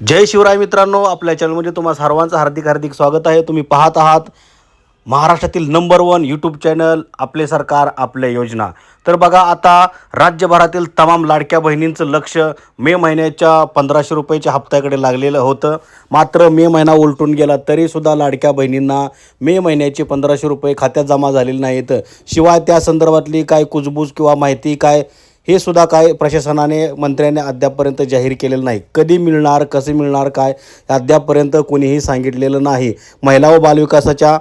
जय शिवराय मित्रांनो आपल्या चॅनलमध्ये तुम्हा सर्वांचं हार्दिक हार्दिक स्वागत आहे. तुम्ही पाहत आहात महाराष्ट्रातील नंबर वन यूट्यूब चॅनल आपले सरकार आपल्या योजना. तर बघा आता राज्यभरातील तमाम लाडक्या बहिणींचं लक्ष मे महिन्याच्या पंधराशे रुपयाच्या हप्त्याकडे लागलेलं होतं. मात्र मे महिना उलटून गेला तरीसुद्धा लाडक्या बहिणींना मे महिन्याचे पंधराशे रुपये खात्यात जमा झालेले नाहीत. शिवाय त्या संदर्भातली काय कुजबूज किंवा माहिती काय हे सुद्धा काय प्रशासनाने मंत्र्याने अद्यापपर्यंत जाहीर केलेलं नाही. कधी मिळणार कसे मिळणार काय अद्यापपर्यंत कोणीही सांगितलेलं नाही. महिला व बालविकासाच्या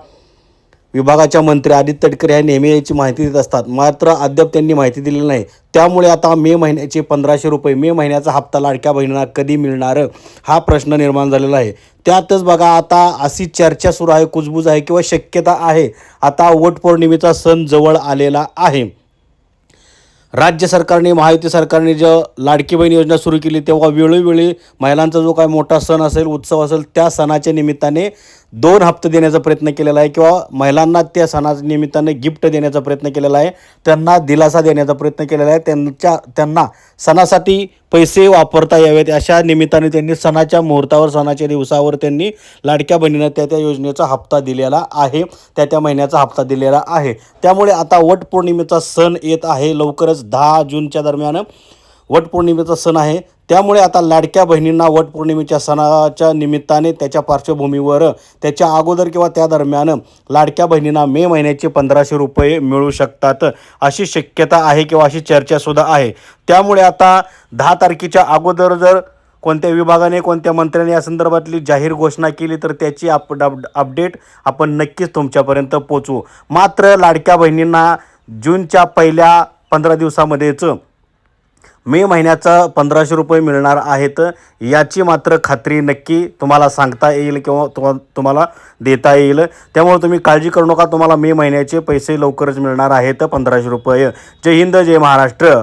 विभागाच्या मंत्री आदित्य तटकरे ह्या नेहमी याची माहिती देत असतात. मात्र अद्याप त्यांनी माहिती दिलेली नाही. त्यामुळे आता मे महिन्याचे पंधराशे रुपये मे महिन्याचा हप्ता लाडक्या बहिणींना कधी मिळणार हा प्रश्न निर्माण झालेला आहे. त्यातच बघा आता अशी चर्चा सुरू आहे कुजबूज आहे किंवा शक्यता आहे. आता वटपौर्णिमेचा सण जवळ आलेला आहे. राज्य सरकारने महायुती सरकारने जो लाडकी बहीण योजना सुरू केली तेव्हा वेळोवेळी महिलांचा जो काय मोठा सण असेल उत्सव असेल त्या सणाच्या निमित्ताने दोन हप्ते देण्याचा प्रयत्न केलेला आहे किंवा महिलांना त्या सणाच्या निमित्ताने गिफ्ट देण्याचा प्रयत्न केलेला आहे त्यांना दिलासा देण्याचा प्रयत्न केलेला आहे त्यांच्या त्यांना सणासाठी पैसे वापरता यावेत अशा निमित्ताने त्यांनी सणाच्या मुहूर्तावर सणाच्या दिवसावर त्यांनी लाडक्या बहिणीनं त्या त्या योजनेचा हप्ता दिलेला आहे त्या त्या महिन्याचा हप्ता दिलेला आहे. त्यामुळे आता वटपौर्णिमेचा सण येत आहे लवकरच दहा जूनच्या दरम्यान. वटपौर्णिमेचा सण आहे. त्यामुळे आता लाडक्या बहिणींना वटपौर्णिमेच्या सणाच्या निमित्ताने त्याच्या पार्श्वभूमीवर त्याच्या अगोदर किंवा त्या दरम्यान लाडक्या बहिणींना मे महिन्याचे पंधराशे रुपये मिळू शकतात अशी शक्यता आहे किंवा अशी चर्चासुद्धा आहे. त्यामुळे आता दहा तारखेच्या अगोदर जर कोणत्या विभागाने कोणत्या मंत्र्याने या संदर्भातली जाहीर घोषणा केली तर त्याची अप अपडेट आपण नक्कीच तुमच्यापर्यंत पोचवू मात्र लाडक्या बहिणींना जूनच्या पहिल्या पंधरा दिवसामध्येच मे महिन्याचा पंधराशे रुपये मिळणार आहेत. याची मात्र खात्री नक्की तुम्हाला सांगता येईल किंवा तुम्हा तुम्हाला देता येईल. त्यामुळे तुम्ही काळजी करू नका. तुम्हाला मे महिन्याचे पैसे लवकरच मिळणार आहेत पंधराशे रुपये. जय हिंद जय महाराष्ट्र.